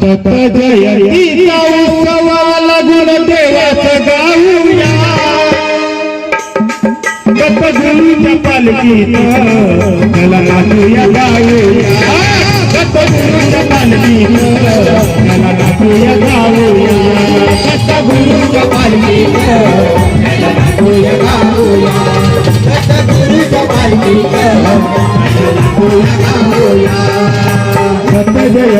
संत जयंतीचा उत्सवाला गुणदेवाचा गाऊया गप गुरुच्या पालखीत मला नाचूया गाऊया गप गुरुच्या पालखीत मला नाचूया गाऊया गप गुरुच्या पालखीत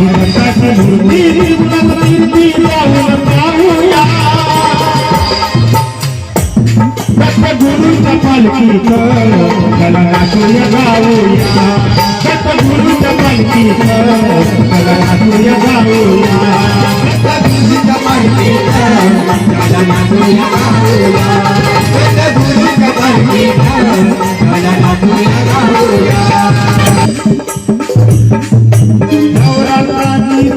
గురు తపలికి కల నాకు ఎగావుయా సత్త గురు తపలికి కల నాకు ఎగావుయా సత్త గురు తపలికి కల నాకు ఎగావుయా సత్త గురు తపలికి కల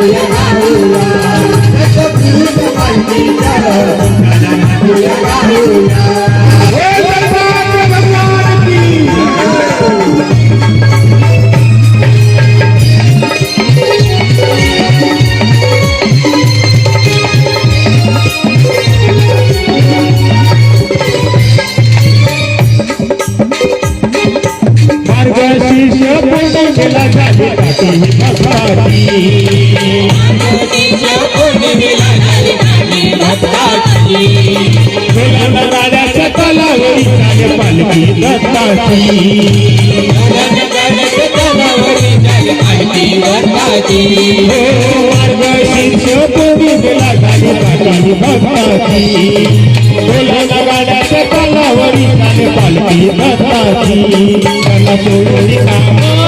Yeah. चला जाने का कोई भगवानी भोला राजा सकला वरी जाने पालकी दत्ताची मार्ग शिष्य कोणी दिला गाडी पाटी भक्ताची बोला गाड्याच्या पालावरी जाने पालकी दत्ताची त्याला बोलली नामा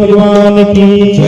ഭഗവാൻ കീ